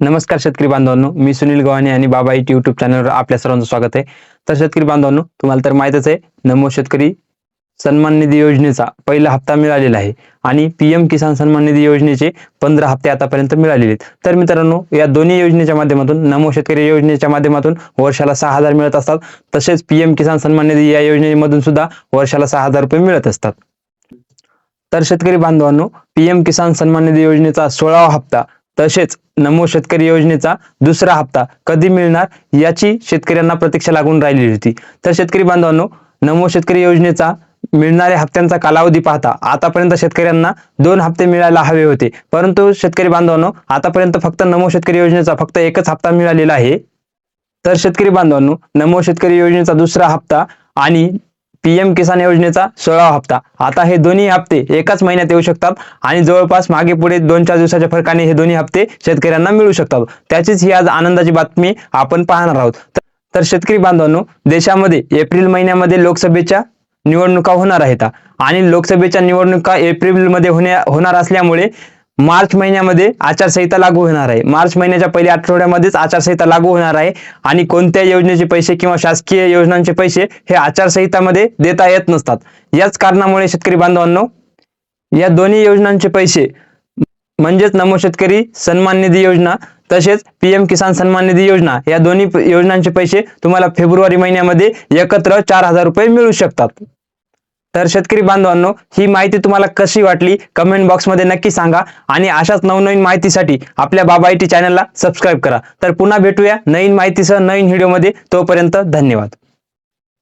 नमस्कार शेतकरी बांधवांनो मी सुनील गव्हाणे आणि बाबा इट युट्यूब चॅनलवर आपल्या सर्वांचं स्वागत आहे. तर शेतकरी बांधवांनो तुम्हाला तर माहितच आहे नमो शेतकरी सन्मान निधी योजनेचा पहिला हप्ता मिळालेला आहे आणि पीएम किसान सन्मान निधी योजनेचे पंधरा हप्ते आतापर्यंत मिळालेले आहेत. तर मित्रांनो या दोन्ही योजनेच्या माध्यमातून नमो शेतकरी योजनेच्या माध्यमातून वर्षाला सहा हजार मिळत असतात. तसेच पीएम किसान सन्मान निधी या योजनेमधून सुद्धा वर्षाला सहा हजार रुपये मिळत असतात. तर शेतकरी बांधवांनो पीएम किसान सन्मान निधी योजनेचा सोळावा हप्ता तसेच नमो शेतकरी योजनेचा दुसरा हप्ता कधी मिळणार याची शेतकऱ्यांना प्रतीक्षा लागून राहिलेली होती. तर शेतकरी बांधवांनो नमो शेतकरी योजनेचा मिळणाऱ्या हप्त्यांचा कालावधी पाहता आतापर्यंत शेतकऱ्यांना दोन हप्ते मिळायला हवे होते. परंतु शेतकरी बांधवांनो आतापर्यंत फक्त नमो शेतकरी योजनेचा फक्त एकच हप्ता मिळालेला आहे. तर शेतकरी बांधवांनो नमो शेतकरी योजनेचा दुसरा हप्ता आणि पीएम किसान योजनेचा सोळावा हप्ता. आता हे दोन्ही हप्ते एकाच महिन्यात येऊ शकतात आणि जवळपास मागे पुढे दोन चार दिवसाच्या फरकाने हे दोन्ही हप्ते शेतकऱ्यांना मिळू शकतात. त्याचीच ही आज आनंदाची बातमी आपण पाहणार आहोत. तर- शेतकरी बांधवांनो देशामध्ये एप्रिल महिन्यामध्ये लोकसभेच्या निवडणुका होणार आहेत. आणि लोकसभेच्या निवडणुका एप्रिलमध्ये होण्या होणार असल्यामुळे मार्च महिन्यामध्ये आचारसंहिता लागू होणार आहे. मार्च महिन्याच्या पहिल्या आठवड्यामध्येच आचारसंहिता लागू होणार आहे आणि कोणत्या योजनेचे पैसे किंवा शासकीय योजनांचे पैसे हे आचारसंहितामध्ये देता येत नसतात. याच कारणामुळे शेतकरी बांधवांनो या दोन्ही योजनांचे पैसे म्हणजेच नमो शेतकरी सन्मान निधी योजना तसेच पीएम किसान सन्मान निधी योजना या दोन्ही योजनांचे पैसे तुम्हाला फेब्रुवारी महिन्यामध्ये एकत्र चार हजार रुपये मिळू शकतात. तर शेतकरी बांधवांनो ही माहिती तुम्हाला कशी वाटली? कमेंट बॉक्समध्ये नक्की सांगा. आणि अशाच नवनवीन माहितीसाठी आपल्या बाबा आय टी चॅनलला सबस्क्राईब करा. तर पुन्हा भेटूया नवीन माहितीसह नवीन व्हिडिओमध्ये तोपर्यंत धन्यवाद.